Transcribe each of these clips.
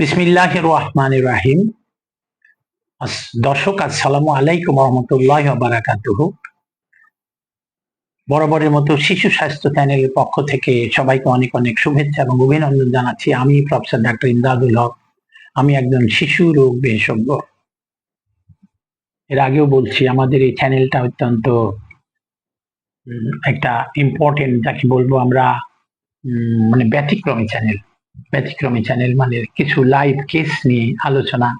বিসমিল্লাহ রহমান রাহিম দর্শক, আসসালামু আলাইকুম রহমতুল্লাহ বারাকাতুহ। বরাবরের মতো শিশু স্বাস্থ্য চ্যানেলের পক্ষ থেকে সবাইকে অনেক অনেক শুভেচ্ছা এবং অভিনন্দন জানাচ্ছি। আমি প্রফেসর ডাক্তার ইমদাদুল হক। আমি একজন শিশু রোগ বিশেষজ্ঞ। এর আগেও বলছি, আমাদের এই চ্যানেলটা অত্যন্ত একটা ইম্পর্টেন্ট যাকে বলব আমরা মানে ব্যতিক্রমী চ্যানেল। ব্যতিক্রমী চ্যানেল মানে কিছু লাইভ কেস নিয়ে আলোচনা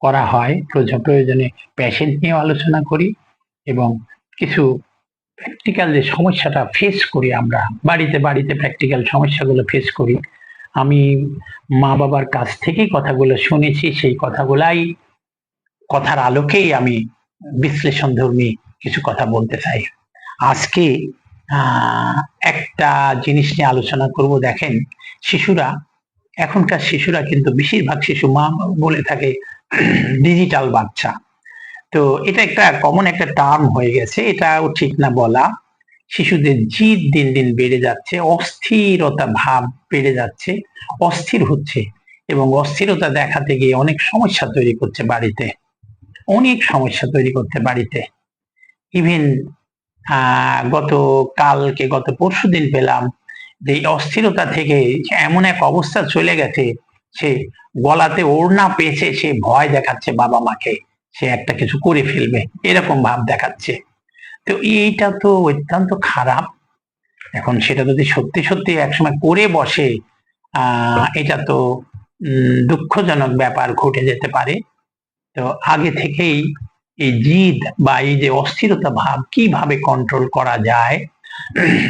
করা হয়। প্রয়োজন- পেশেন্ট নিয়েও আলোচনা করি এবং কিছু প্র্যাকটিক্যাল যে সমস্যাটা ফেস করি আমরা, বাড়িতে বাড়িতে প্র্যাকটিক্যাল সমস্যাগুলো ফেস করি। আমি মা বাবার কাছ থেকেই কথাগুলো শুনেছি, সেই কথাগুলাই কথার আলোকেই আমি বিশ্লেষণ ধর্মী কিছু কথা বলতে চাই। আজকে একটা জিনিস নিয়ে আলোচনা করব। দেখেন, শিশুরা এখনকার শিশুরা কিন্তু বেশিরভাগ শিশু মা বলে থাকে ডিজিটাল বাচ্চা। তো এটা একটা কমন একটা টার্ম হয়ে গেছে, এটাও ঠিক না বলা। শিশুদের জিদ দিন দিন বেড়ে যাচ্ছে, অস্থিরতা ভাব বেড়ে যাচ্ছে, অস্থির হচ্ছে এবং অস্থিরতা দেখাতে গিয়ে অনেক সমস্যা তৈরি করছে বাড়িতে। অনেক সমস্যা তৈরি করতে বাড়িতে। ইভেন গত কালকে গত পরশু দিন পেলাম যে অস্থিরতা থেকে এমন এক অবস্থা চলে গেছে, সে গলাতে ওড়না পেয়েছে সে ভয় দেখাচ্ছে বাবা মাকে। সে একটা কিছু করে ফেলবে, এরকম ভাব দেখাচ্ছে। তো এইটা তো অত্যন্ত খারাপ। এখন সেটা যদি সত্যি সত্যি একসময় করে বসে এটা তো দুঃখজনক ব্যাপার ঘটে যেতে পারে। তো আগে থেকেই এই জিদ বা এই যে অস্থিরতা ভাব কীভাবে কন্ট্রোল করা যায়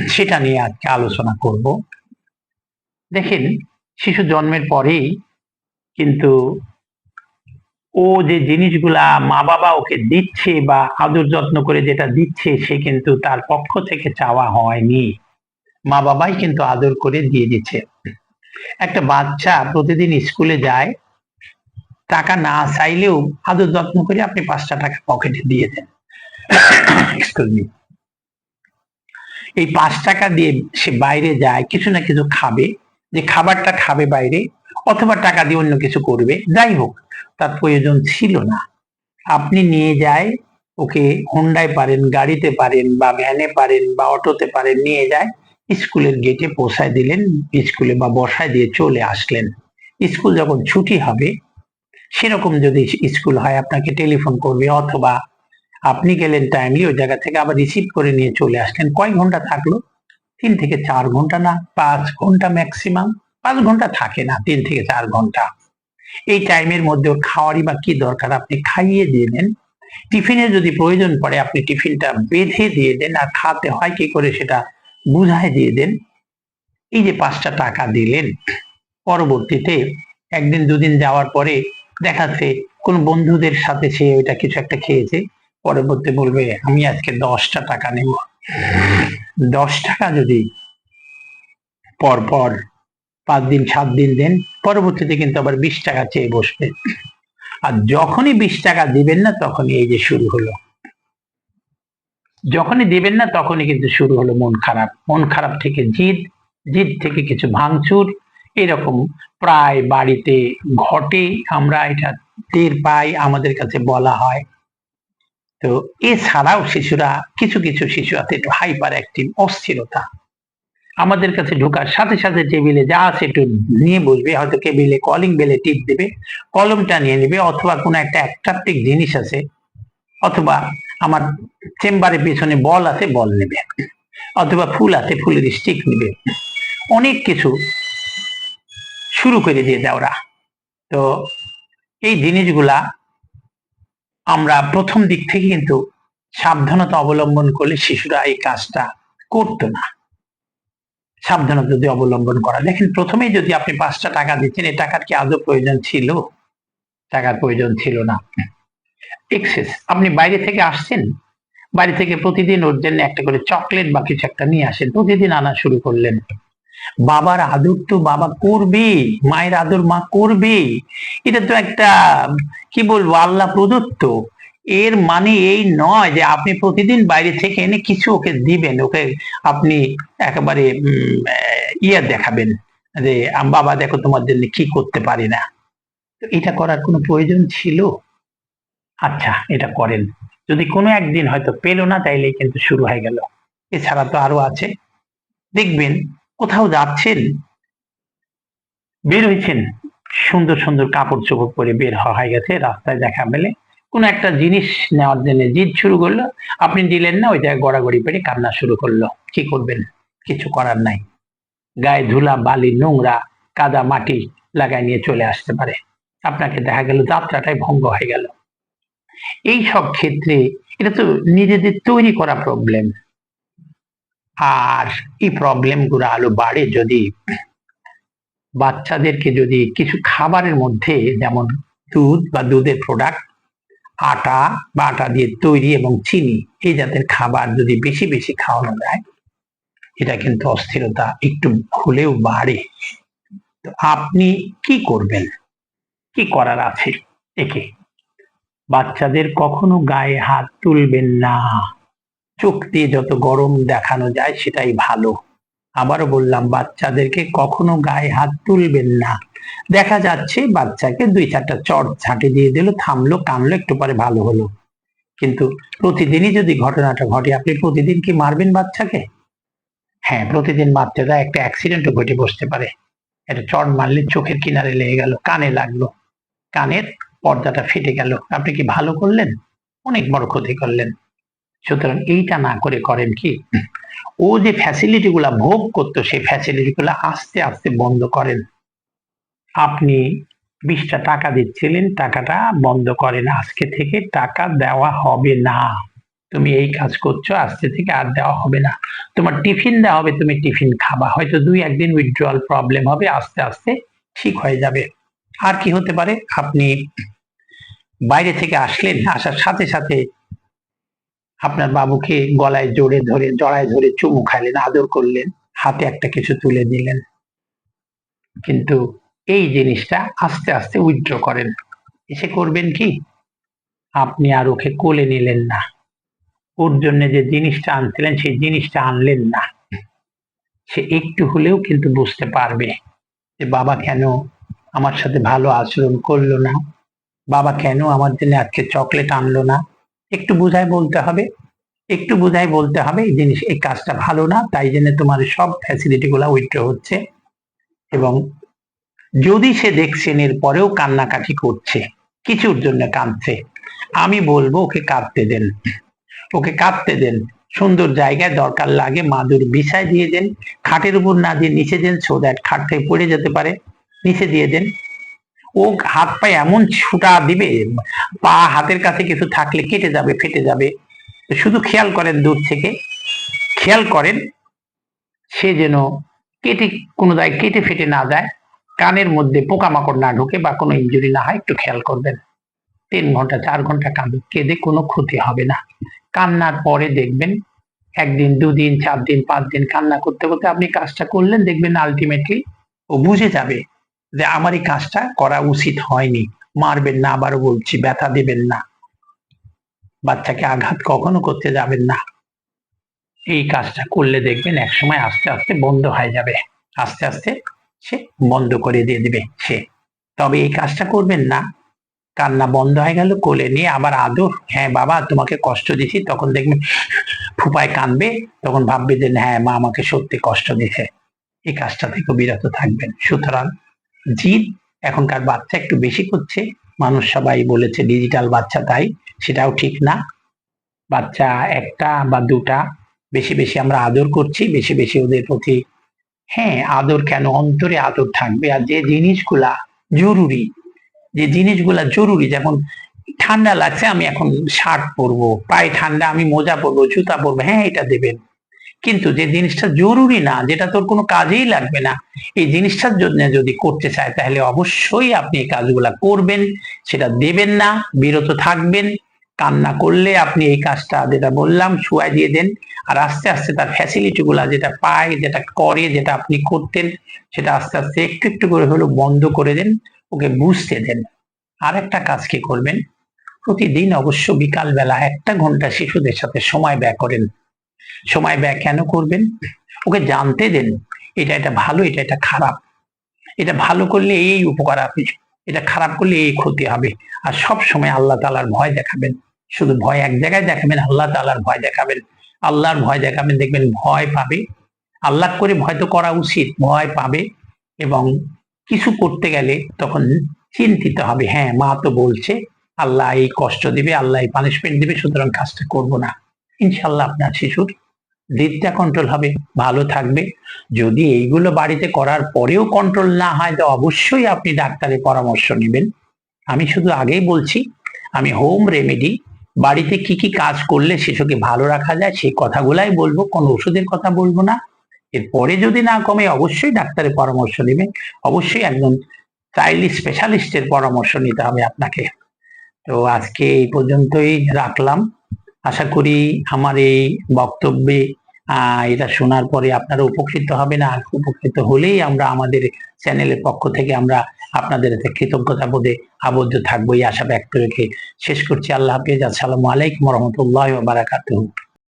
সেটা নিয়ে আজকে আলোচনা করব। দেখেন, শিশু জন্মের পরেই কিন্তু ও যে জিনিসগুলা মা বাবা ওকে দিচ্ছে বা আদর যত্ন করে যেটা দিচ্ছে, সে কিন্তু তার পক্ষ থেকে চাওয়া হয়নি। মা বাবাই কিন্তু আদর করে দিয়ে দিচ্ছে। একটা বাচ্চা প্রতিদিন স্কুলে যায়, টাকা না চাইলেও আদর যত্ন করে আপনি পাঁচটা টাকা পকেটে দিয়ে দেন। Excuse me. এই পাঁচ টাকা দিয়ে সে বাইরে যায়, কিছু না কিছু খাবে, যে খাবারটা খাবে বাইরে, অথবা টাকা দিয়ে অন্য কিছু করবে, যাই হোক, তার প্রয়োজন ছিল না। আপনি নিয়ে যায়, ওকে হোন্ডায় পারেন, গাড়িতে পারেন, বা ভ্যানে পারেন, বা অটোতে পারেন, নিয়ে যায়, স্কুলের গেটে পৌঁছায় দিলেন, স্কুলে বা বসায় দিয়ে চলে আসলেন। স্কুল যখন ছুটি হবে, সেরকম যদি স্কুল হয়, আপনাকে টেলিফোন করবে, অথবা আপনি গেলেন টাইমলি ওই জায়গা থেকে আবার রিসিভ করে নিয়ে চলে আসলেন। কয় ঘণ্টা থাকল? তিন থেকে চার ঘণ্টা না, পাঁচ ঘণ্টা ম্যাক্সিমাম পাঁচ ঘণ্টা থাকে না, তিন থেকে চার ঘণ্টা। এই টাইমের মধ্যে ওর খাওয়ারই বা কি দরকার? আপনি খাইয়ে দিয়ে দেন। টিফিনে যদি প্রয়োজন পড়ে, আপনি টিফিনটা বেঁধে দিয়ে দেন আর খাতে হয় কি করে সেটা বুঝায় দিয়ে দেন। এই যে পাঁচটা টাকা দিলেন, পরবর্তীতে একদিন দুদিন যাওয়ার পরে দেখাচ্ছে কোন বন্ধুদের সাথে সে ওইটা কিছু একটা খেয়েছে। পরবর্তী বলবে আমি আজকে দশটা টাকা নেব। দশ টাকা যদি পর পর পাঁচ দিন, সাত দিন দেন, পরবর্তীতে কিন্তু আবার বিশ টাকা চেয়ে বসবে। আর যখনই বিশ টাকা দিবেন না, তখনই এই যে শুরু হলো। যখনই দিবেন না, তখনই কিন্তু শুরু হলো মন খারাপ। মন খারাপ থেকে জিদ জিদ থেকে কিছু ভাঙচুর। এরকম প্রায় বাড়িতে ঘটে আমরা এটা টের পাই, আমাদের কাছে বলা হয়। তো এছাড়াও শিশুরা, কিছু কিছু শিশু আছে একটু হাইপার অ্যাক্টিভ অস্থিরতা। আমাদের কাছে ঢোকার সাথে সাথে টেবিলে যা আছে একটু নিয়ে বসবে, হয়তো টেবিলে কলিং বেলে টিপ দেবে, কলমটা নিয়ে নেবে, অথবা কোনো একটা অ্যাট্রাকটিভ জিনিস আছে, অথবা আমার চেম্বারের পেছনে বল আছে, বল নেবে। অথবা ফুল আছে, ফুলের স্টিক নেবে। অনেক কিছু শুরু করে দিয়ে দেয় ওরা। তো এই জিনিসগুলা আমরা প্রথম দিক থেকে কিন্তু সাবধানতা অবলম্বন করলে শিশুরা এই কাজটা করতো না। সাবধানতা যদি অবলম্বন করা। দেখেন, প্রথমেই যদি আপনি পাঁচটা টাকা দিচ্ছেন এই টাকার কি আদৌ প্রয়োজন ছিল? টাকার প্রয়োজন ছিল না। এক্সেস আপনি বাইরে থেকে আসছেন বাড়ি থেকে প্রতিদিন ওর জন্য একটা করে চকলেট বা কিছু একটা নিয়ে আসেন, প্রতিদিন আনা শুরু করলেন। বাবার আদর তো বাবা করবে, মায়ের আদর মা করবে। এটা তো একটা, কি বলব, আল্লাহ প্রদত্ত। এর মানে এই নয় যে আপনি প্রতিদিন বাইরে থেকে এনে কিছু ওকে দিবেন, ওকে আপনি একেবারে ইয়ে দেখাবেন যে বাবা, দেখো তোমার জন্য কি করতে পারি না। তো এটা করার কোনো প্রয়োজন ছিল? আচ্ছা এটা করেন। যদি কোনো একদিন হয়তো পেল না তাইলে কিন্তু শুরু হয়ে গেল। এছাড়া তো আরও আছে। দেখবেন কোথাও যাচ্ছেন? বের হয়েছেন সুন্দর সুন্দর কাপড় চোপড় পরে বের হওয়া হয়ে গেছে, রাস্তায় দেখা মেলে। কোনো একটা জিনিস নেওয়ার জন্য জিদ শুরু করল। আপনি দিলেন না, ওই জায়গায় গড়াগড়ি পেরে কান্না শুরু করল। কি করবেন? কিছু করার নাই। গায়ে ধুলা, বালি, নোংরা, কাদা, মাটি লাগায় নিয়ে চলে আসতে পারে। আপনাকে দেখা গেল, যাত্রাটাই ভঙ্গ হয়ে গেল। এই সব ক্ষেত্রে এটা তো নিজেদের তৈরি করা প্রবলেম আর এই প্রবলেমগুলো আলো বাড়ে যদি বাচ্চাদেরকে যদি কিছু খাবারের মধ্যে যেমন দুধ বা দুধের প্রোডাক্ট আটা বা আটা দিয়ে তৈরি এবং চিনি, এই জাতের খাবার যদি বেশি বেশি খাওয়ানো যায়, এটা কিন্তু অস্থিরতা একটু হলেও বাড়ে। তো আপনি কি করবেন? কি করার আছে একে? বাচ্চাদের কখনো গায়ে হাত তুলবেন না। চোখ দিয়ে যত গরম দেখানো যায় সেটাই ভালো। আবারও বললাম, বাচ্চাদেরকে কখনো গায়ে হাত তুলবেন না। দেখা যাচ্ছে বাচ্চাকে দুই চারটা চট ঝাঁটি দিয়ে দিল, থামলো, কানলো, একটু পরে ভালো হলো। কিন্তু প্রতিদিনই যদি ঘটনাটা ঘটে, আপনি প্রতিদিন কি মারবেন বাচ্চাকে? হ্যাঁ প্রতিদিন মারতে দেয় একটা অ্যাক্সিডেন্টও ঘটে বসতে পারে। একটা চট মারলে চোখের কিনারে লেগে গেল, কানে লাগল। কানের পর্দাটা ফেটে গেল। আপনি কি ভালো করলেন? অনেক বড় ক্ষতি করলেন। সুতরাং এইটা না করে করেন কি? ও যে ফ্যাসিলিটি গুলা ভোগ করতো, সেই ফ্যাসিলিটি গুলা আস্তে আস্তে বন্ধ করেন। আপনি বিশটা টাকা দিচ্ছিলেন, টাকাটা বন্ধ করেন। আজকে থেকে টাকা দেওয়া হবে না। তুমি এই কাজ করছ, আজকে থেকে আর দেওয়া হবে না। তোমার টিফিন দেওয়া হবে, তুমি টিফিন খাবা। হয়তো দুই একদিন উইথড্রয়াল প্রবলেম হবে, আস্তে আস্তে ঠিক হয়ে যাবে। আর কি হতে পারে? আপনি বাইরে থেকে আসলেন, আসার সাথে সাথে আপনার বাবুকে গলায় জোরে ধরে, জড়ায় ধরে চুমু খাইলেন, আদর করলেন, হাতে একটা কিছু তুলে দিলেন। কিন্তু এই জিনিসটা আস্তে আস্তে উইথড্র করেন। এসে করবেন কি? আপনি আর ওকে কোলে নিলেন না। ওর জন্য যে জিনিসটা আনছিলেন, সেই জিনিসটা আনলেন না। সে একটু হলেও কিন্তু বুঝতে পারবে যে বাবা কেন আমার সাথে ভালো আচরণ করল না? বাবা কেন আমার জন্য আজকে চকলেট আনলো না? একটু বুঝায় বলতে হবে, একটু বুঝায় বলতে হবে এই জিনিস, এই কাজটা ভালো না, তাই জন্য তোমার সব ফ্যাসিলিটি গুলা উইথড্র হচ্ছে। এবং যদি সে দেখছেন এর পরেও কান্নাকাটি করছে, কিছুর জন্য কাঁদছে, আমি বলব ওকে কাঁদতে দেন, ওকে কাঁদতে দেন। সুন্দর জায়গায় দরকার লাগে মাদুর বিছায় দিয়ে দেন, খাটের উপর না দিয়ে নিচে দেন সো দ্যাট খাট থেকে পড়ে যেতে পারে, নিচে দিয়ে দেন। ও হাত পায়ে এমন ছুটা দিবে, পা হাতের কাছে কিছু থাকলে কেটে যাবে, ফেটে যাবে। শুধু খেয়াল করেন দূর থেকে। খেয়াল করেন, সে যেন কেটে কোনো জায়গায় কেটে ফেটে না যায়। কানের মধ্যে পোকামাকড় না ঢুকে বা কোনো ইঞ্জুরি না হয়, একটু খেয়াল করবেন। তিন ঘণ্টা, চার ঘণ্টা কাঁদুক, কেঁদে কোনো ক্ষতি হবে না। কান্নার পরে দেখবেন, একদিন, দুদিন চার দিন পাঁচ দিন কান্না করতে করতে আপনি কাজটা করলেন, দেখবেন আলটিমেটলি ও বুঝে যাবে। যে আমার এই কাজটা করা উচিত হয়নি। মারবেন না, আবারও বলছি, ব্যথা দেবেন না। বাচ্চাকে আঘাত কখনো করতে যাবেন না। এই কাজটা করলে দেখবেন এক সময় আস্তে আস্তে বন্ধ হয়ে যাবে। আস্তে আস্তে সে বন্ধ করে দিয়ে দেবে সে। তবে এই কাজটা করবেন না। কান্না বন্ধ হয়ে গেল, কোলে নিয়ে আবার আদর। হ্যাঁ বাবা, তোমাকে কষ্ট দিছি। তখন দেখবেন ফুপায় কানবে তখন ভাববে যে হ্যাঁ মা আমাকে সত্যি কষ্ট দিছে। এই কাজটা থেকে বিরত থাকবেন। সুতরাং জিদ এখনকার বাচ্চা একটু বেশি করছে। মানুষ সবাই বলেছে ডিজিটাল বাচ্চা তাই, সেটাও ঠিক না। বাচ্চা একটা বা দুটা, বেশি বেশি আমরা আদর করছি, বেশি বেশি ওদের প্রতি হ্যাঁ আদর কেন? অন্তরে আদর থাকবে। আর যে জিনিসগুলা জরুরি, যে জিনিসগুলা জরুরি, যেমন ঠান্ডা লাগছে, আমি এখন শার্ট পরবো, পায়ে ঠান্ডা, আমি মোজা পরবো, জুতা পরবো হ্যাঁ এটা দেবেন। কিন্তু যে জিনিসটা জরুরি না, যেটা তোর কোনো কাজেই লাগবে না, এই জিনিসটার জন্য যদি করতে চায়, তাহলে অবশ্যই আপনি এই কাজগুলা করবেন, সেটা দেবেন না, বিরত থাকবেন, কান্না করলে আপনি এই কাজটা যেটা বললাম শুয়াই দিয়ে দেন, আর আস্তে আস্তে তার ফ্যাসিলিটি গুলা যেটা পায়, যেটা করে, যেটা আপনি করতেন, সেটা আস্তে আস্তে একটু একটু করে হলেও বন্ধ করে দেন, ওকে বুঝতে দেন। আর একটা কাজ কি করবেন? প্রতিদিন অবশ্য বিকাল বেলা একটা ঘণ্টা শিশুদের সাথে সময় ব্যয় করেন। সময় ব্যয় কেন করবেন? ওকে জানতে দেন। এটা এটা ভালো, এটা এটা খারাপ। এটা ভালো করলে এই উপকার আপনি এটা খারাপ করলে এই ক্ষতি হবে। আর সব সময় আল্লাহ তালার ভয় দেখাবেন। শুধু ভয় এক জায়গায় দেখাবেন, আল্লাহ তালার ভয় দেখাবেন। আল্লাহর ভয় দেখাবেন, দেখবেন ভয় পাবে। আল্লাহ করে ভয় তো করা উচিত, ভয় পাবে এবং কিছু করতে গেলে তখন চিন্তিত হবে। হ্যাঁ মা তো বলছে, আল্লাহ এই কষ্ট দিবে, আল্লাহ এই পানিশমেন্ট দিবে, সুতরাং কাজটা করব না। ইনশাল্লাহ আপনার শিশুর দিকটা কন্ট্রোল হবে, ভালো থাকবে। যদি এইগুলো বাড়িতে করার পরেও কন্ট্রোল না হয়, তো অবশ্যই আপনি ডাক্তারের পরামর্শ নেবেন। আমি শুধু আগেই বলছি, আমি হোম রেমেডি বাড়িতে কি কি কাজ করলে শিশুকে ভালো রাখা যায়, সেই কথাগুলাই বলব, কোনো ওষুধের কথা বলব না। এরপরে যদি না কমে, অবশ্যই ডাক্তারের পরামর্শ নেবেন। অবশ্যই একজন চাইল্ড স্পেশালিস্টের পরামর্শ নিতে হবে আপনাকে। তো আজকে এই পর্যন্তই রাখলাম। আশা করি আমার এই বক্তব্যে এটা শোনার পরে আপনারা উপকৃত হবেন। আর উপকৃত হলেই আমরা আমাদের চ্যানেলের পক্ষ থেকে আমরা আপনাদের কৃতজ্ঞতা বোধে আবদ্ধ থাকব, এই আশা ব্যক্ত রেখে শেষ করছি। আল্লাহ হাফিজ। আসসালামু আলাইকুম রহমতুল্লাহ বারাকাতুহ।